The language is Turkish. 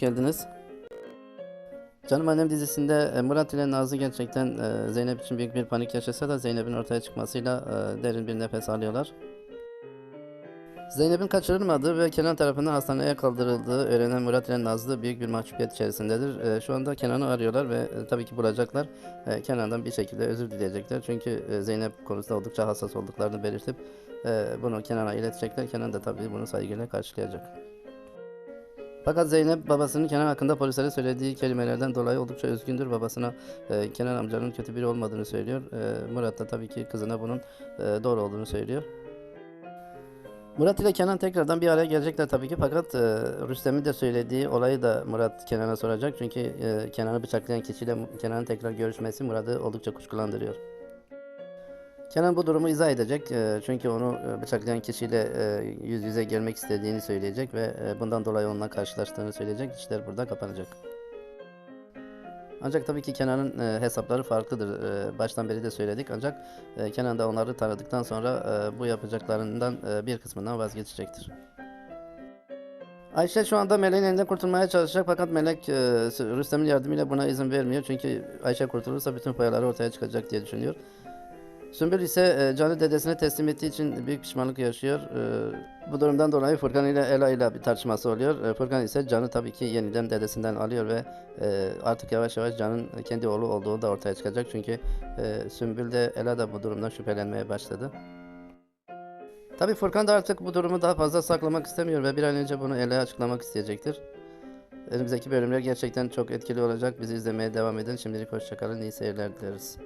geldiniz. Canım Annem dizisinde e, Murat ile Nazlı gerçekten e, Zeynep için büyük bir panik yaşasa da Zeynep'in ortaya çıkmasıyla e, derin bir nefes alıyorlar. Zeynep'in kaçırılmadığı ve Kenan tarafından hastaneye kaldırıldığı öğrenen Murat ile Nazlı büyük bir mahcubiyet içerisindedir. Şu anda Kenan'ı arıyorlar ve tabii ki bulacaklar. Kenan'dan bir şekilde özür dileyecekler. Çünkü Zeynep konusunda oldukça hassas olduklarını belirtip bunu Kenan'a iletecekler. Kenan da tabii bunu saygıyla karşılayacak. Fakat Zeynep babasının Kenan hakkında polislere söylediği kelimelerden dolayı oldukça üzgündür. Babasına e, Kenan amcanın kötü biri olmadığını söylüyor. E, Murat da tabii ki kızına bunun e, doğru olduğunu söylüyor. Murat ile Kenan tekrardan bir araya gelecekler tabii ki fakat e, Rüstem'in de söylediği olayı da Murat Kenan'a soracak. Çünkü e, Kenan'ı bıçaklayan kişiyle Kenan'ın tekrar görüşmesi Murat'ı oldukça kuşkulandırıyor. Kenan bu durumu izah edecek e, çünkü onu e, bıçaklayan kişiyle e, yüz yüze gelmek istediğini söyleyecek ve bundan dolayı onunla karşılaştığını söyleyecek. İşler burada kapanacak. Ancak tabii ki Kenan'ın hesapları farklıdır. E, baştan beri de söyledik ancak Kenan da onları tanıdıktan sonra bu yapacaklarından bir kısmından vazgeçecektir. Ayşe şu anda Melek'in elinden kurtulmaya çalışacak fakat Melek Rüstem'in yardımıyla buna izin vermiyor. Çünkü Ayşe kurtulursa bütün foyaları ortaya çıkacak diye düşünüyor. Sümbül ise e, Can'ı dedesine teslim ettiği için büyük pişmanlık yaşıyor. E, bu durumdan dolayı Furkan ile Ela ile bir tartışması oluyor. E, Furkan ise Can'ı tabii ki yeniden dedesinden alıyor ve artık yavaş yavaş Can'ın kendi oğlu olduğu da ortaya çıkacak. Çünkü Sümbül de Ela da bu durumdan şüphelenmeye başladı. Tabii Furkan da artık bu durumu daha fazla saklamak istemiyor ve bir an önce bunu Ela'ya açıklamak isteyecektir. Önümüzdeki bölümler gerçekten çok etkili olacak. Bizi izlemeye devam edin. Şimdilik hoşçakalın. İyi seyirler dileriz.